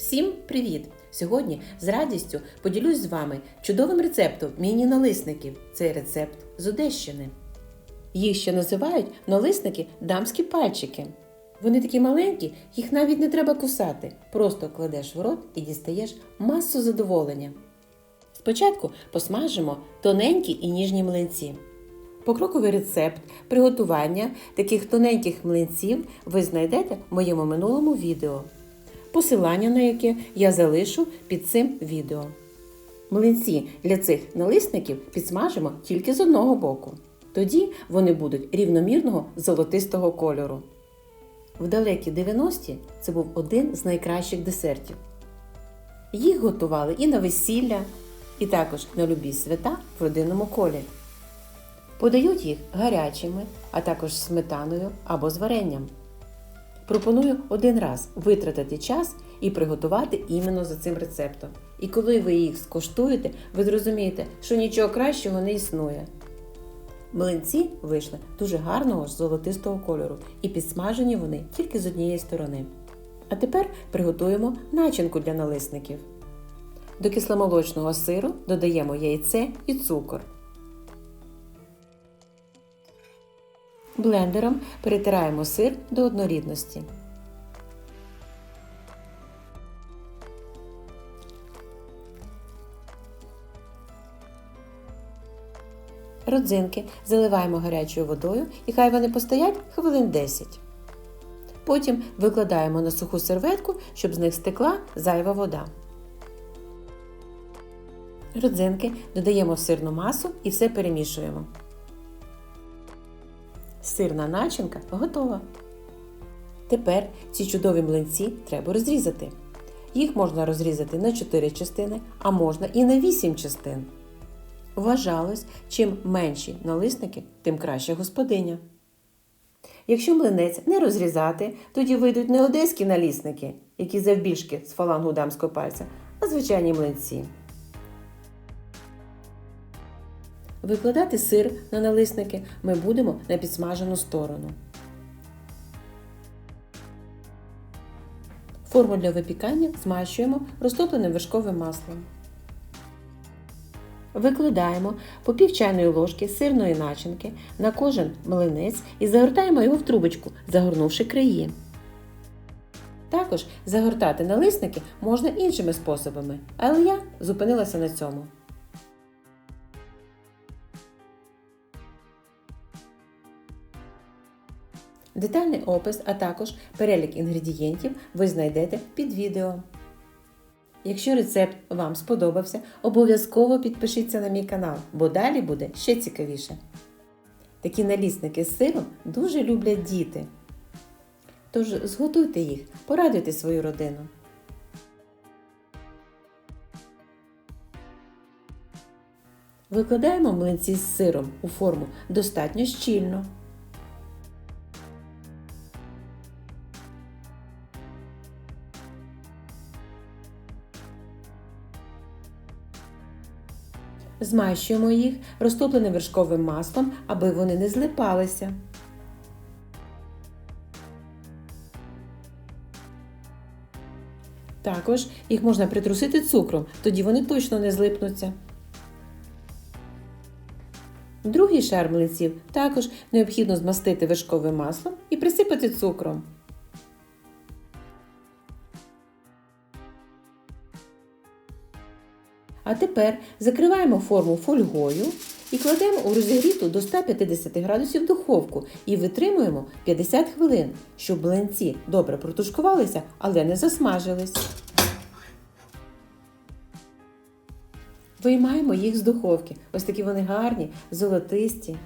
Всім привіт! Сьогодні з радістю поділюсь з вами чудовим рецептом міні-налисників. Цей рецепт з Одещини. Їх ще називають налисники дамські пальчики. Вони такі маленькі, їх навіть не треба кусати. Просто кладеш в рот і дістаєш масу задоволення. Спочатку посмажимо тоненькі і ніжні млинці. Покроковий рецепт приготування таких тоненьких млинців ви знайдете в моєму минулому відео, посилання на яке я залишу під цим відео. Млинці для цих налисників підсмажимо тільки з одного боку. Тоді вони будуть рівномірного золотистого кольору. В далекі 90-ті це був один з найкращих десертів. Їх готували і на весілля, і також на любі свята в родинному колі. Подають їх гарячими, а також сметаною або з варенням. Пропоную один раз витратити час і приготувати іменно за цим рецептом. І коли ви їх скоштуєте, ви зрозумієте, що нічого кращого не існує. Млинці вийшли дуже гарного ж золотистого кольору, і підсмажені вони тільки з однієї сторони. А тепер приготуємо начинку для налисників. До кисломолочного сиру додаємо яйце і цукор. Блендером перетираємо сир до однорідності. Родзинки заливаємо гарячою водою і хай вони постоять хвилин 10. Потім викладаємо на суху серветку, щоб з них стекла зайва вода. Родзинки додаємо в сирну масу і все перемішуємо. Сирна начинка готова. Тепер ці чудові млинці треба розрізати. Їх можна розрізати на 4 частини, а можна і на 8 частин. Вважалось, чим менші налисники, тим краща господиня. Якщо млинець не розрізати, тоді вийдуть не одеські налісники, які завбільшки з фалангу дамського пальця, а звичайні млинці. Викладати сир на налисники ми будемо на підсмажену сторону. Форму для випікання змащуємо розтопленим вершковим маслом. Викладаємо по пів чайної ложки сирної начинки на кожен млинець і загортаємо його в трубочку, загорнувши краї. Також загортати налисники можна іншими способами, але я зупинилася на цьому. Детальний опис, а також перелік інгредієнтів ви знайдете під відео. Якщо рецепт вам сподобався, обов'язково підпишіться на мій канал, бо далі буде ще цікавіше. Такі налісники з сиром дуже люблять діти. Тож зготуйте їх, порадуйте свою родину. Викладаємо млинці з сиром у форму достатньо щільно. Змащуємо їх розтопленим вершковим маслом, аби вони не злипалися. Також їх можна притрусити цукром, тоді вони точно не злипнуться. Другий шар млинців також необхідно змастити вершковим маслом і присипати цукром. А тепер закриваємо форму фольгою і кладемо у розігріту до 150 градусів духовку і витримуємо 50 хвилин, щоб млинці добре протушкувалися, але не засмажились. Виймаємо їх з духовки. Ось такі вони гарні, золотисті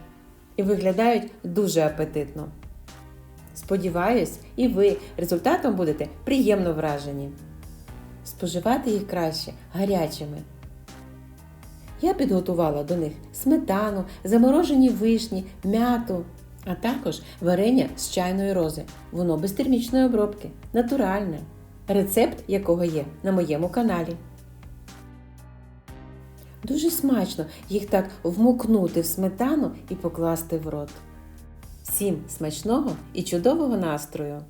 і виглядають дуже апетитно. Сподіваюсь, і ви результатом будете приємно вражені. Споживати їх краще гарячими. Я підготувала до них сметану, заморожені вишні, м'яту, а також варення з чайної рози. Воно без термічної обробки, натуральне, рецепт якого є на моєму каналі. Дуже смачно їх так вмокнути в сметану і покласти в рот. Всім смачного і чудового настрою!